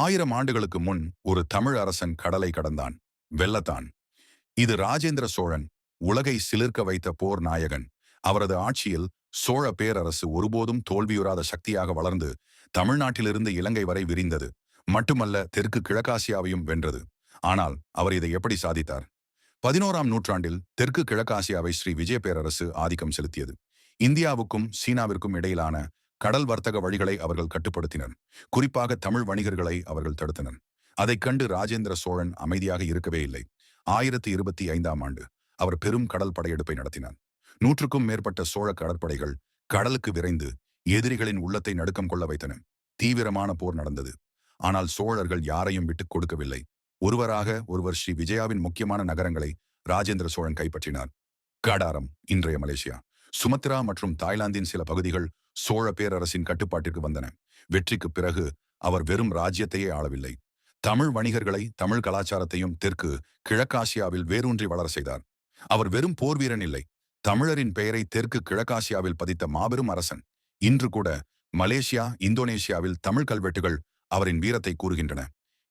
ஆயிரம் ஆண்டுகளுக்கு முன் ஒரு தமிழ் அரசன் கடலை கடந்தான் வெள்ளத்தான் இது ராஜேந்திர சோழன் உலகை சிலிர்க்க வைத்த போர் நாயகன். அவரது ஆட்சியில் சோழ பேரரசு ஒருபோதும் தோல்வியுறாத சக்தியாக வளர்ந்து தமிழ்நாட்டிலிருந்து இலங்கை வரை விரிந்தது. மட்டுமல்ல தெற்கு கிழக்காசியாவையும் வென்றது. ஆனால் அவர் இதை எப்படி சாதித்தார்? பதினோராம் நூற்றாண்டில் தெற்கு கிழக்காசியாவை ஸ்ரீ விஜய பேரரசு ஆதிக்கம் செலுத்தியது. இந்தியாவுக்கும் சீனாவிற்கும் இடையிலான கடல் வர்த்தக வழிகளை அவர்கள் கட்டுப்படுத்தினர் குறிப்பாக தமிழ் வணிகர்களை அவர்கள் தடுத்தனர் அதைக் கண்டு ராஜேந்திர சோழன் அமைதியாக இருக்கவே இல்லை. ஆயிரத்தி இருபத்தி ஐந்தாம் ஆண்டு அவர் பெரும் கடல் படையெடுப்பை நடத்தினார் நூற்றுக்கும் மேற்பட்ட சோழ கடற்படைகள் கடலுக்கு விரைந்து எதிரிகளின் உள்ளத்தை நடுக்கம் கொள்ள வைத்தன. தீவிரமான போர் நடந்தது. ஆனால் சோழர்கள் யாரையும் விட்டுக் கொடுக்கவில்லை. ஒருவராக ஒருவர் ஸ்ரீ விஜயாவின் முக்கியமான நகரங்களை ராஜேந்திர சோழன் கைப்பற்றினார். கடாரம் இன்றைய மலேசியா. சுமத்ரா மற்றும் தாய்லாந்தின் சில பகுதிகள் சோழ பேரரசின் கட்டுப்பாட்டிற்கு வந்தன. வெற்றிக்கு பிறகு அவர் வெறும் ராஜ்யத்தையே ஆளவில்லை. தமிழ் வணிகர்களை தமிழ் கலாச்சாரத்தையும் தெற்கு கிழக்காசியாவில் வேரூன்றி வளர செய்தார். அவர் வெறும் போர் வீரன் இல்லை. தமிழரின் பெயரை தெற்கு கிழக்காசியாவில் பதித்த மாபெரும் அரசன். இன்று கூட மலேசியா இந்தோனேசியாவில் தமிழ் கல்வெட்டுகள் அவரின் வீரத்தை கூறுகின்றன.